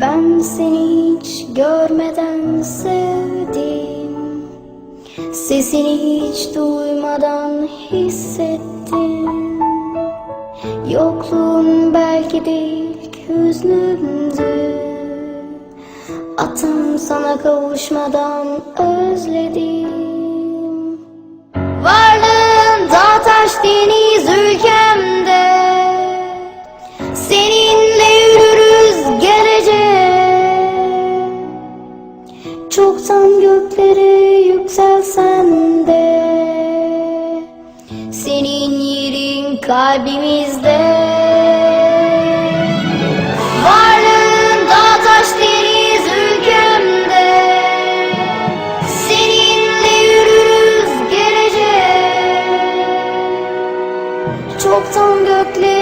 Ben seni hiç görmeden sevdim. Sesini hiç duymadan hissettim. Yokluğun belki de ilk hüznümdü Atım sana kavuşmadan özledim kalbimizde Varlığın dağ taş deniz ülkemde Seninle yürürüz geleceğe Çoktan göklere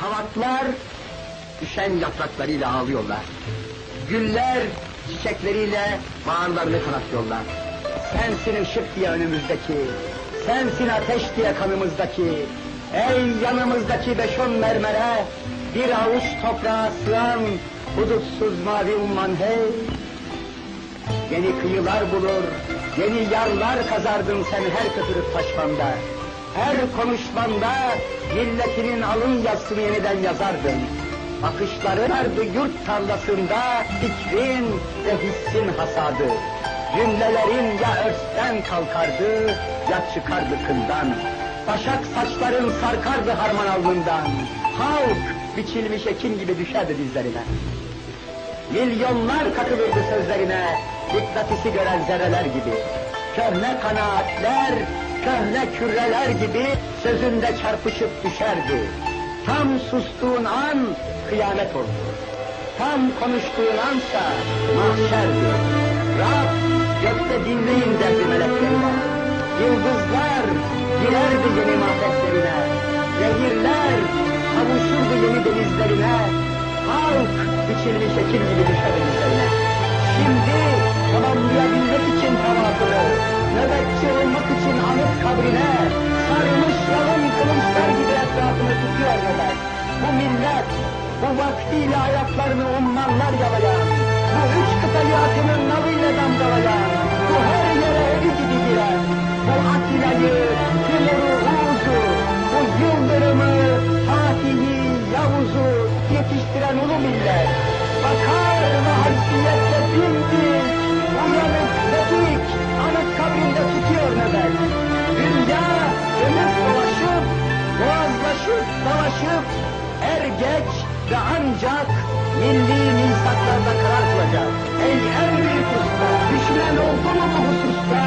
Kavaklar düşen yapraklarıyla ağlıyorlar. Güller çiçekleriyle bağırlarını kanatıyorlar. Sensin ışık diye önümüzdeki, sensin ateş diye kanımızdaki, ey yanımızdaki beş on mermere, bir avuç toprağa sığan hudutsuz mavi umman hey. Yeni kıyılar bulur, yeni yarlar kazardın sen her köpürüp taşmanda. Her konuşmanda milletinin alın yazısını yeniden yazardın. Akışların ardı yurt tarlasında fikrin ve hissin hasadı. Cümlelerin ya örsten kalkardı ya çıkardı kından. Başak saçların sarkardı harman alnından. Halk biçilmiş ekin gibi düşerdi dizlerine. Milyonlar katılırdı sözlerine, mıknatısı gören zerreler gibi. Köhne kanaatler, köhne kürreler gibi sözünde çarpışıp düşerdi. Tam sustuğun an kıyamet oldu. Tam konuştuğun ansa mahşerdi. Rab gökte dinleyin derdi meleklerine. Yıldızlar girerdi yeni mahvetlerine. Nehirler kavuşurdu yeni denizlerine. Halk biçilmiş ekin gibi düşerdi üzerine. Şimdi tamamlayabilmek için tavafını, nöbetçi olmak için anıt kabrine, sarmış yalın kılıçlar gibi etrafını tutuyor nöbet. Bu millet, bu vaktiyle ayaklarını ummanlar yalayan, bu üç kıtayı atının nalıyla damgalayan, bu her yere evi gibi giren, bu Atilla'yı, Timur'u, Uğuz'u, bu Yıldırım'ı, Fatih'i, Yavuz'u yetiştiren ulu millet, bakar ve haysiyetle dimdik, ve dik, anıt kabrinde tutuyor nöbet. Dünya dönüp dolaşıp, boğazlaşıp, dalaşıp, er geç ve ancak milli minsaklarda karar kılacak. Ey en büyük usta, düşman oldu mu bu hususta?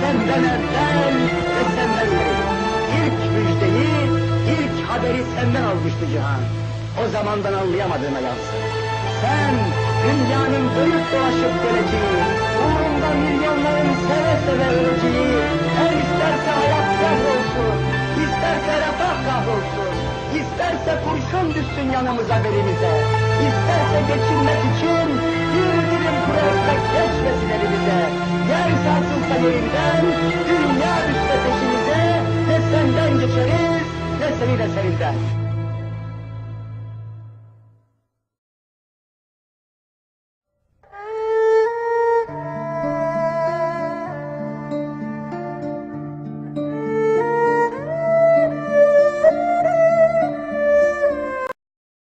Senden evvel ve senden beri. İlk müjdeyi, ilk haberi senden almıştı cihan. O zamandan anlayamadığına yansın. Sen dünyanın dönüp dolaşıp geleceği, uğrunda milyonların seve seve öleceği, her isterse hayat kahrolsun, isterse refah kahrolsun, isterse kurşun düşsün yanımıza belimize, isterse geçinmek için bir dilim kuru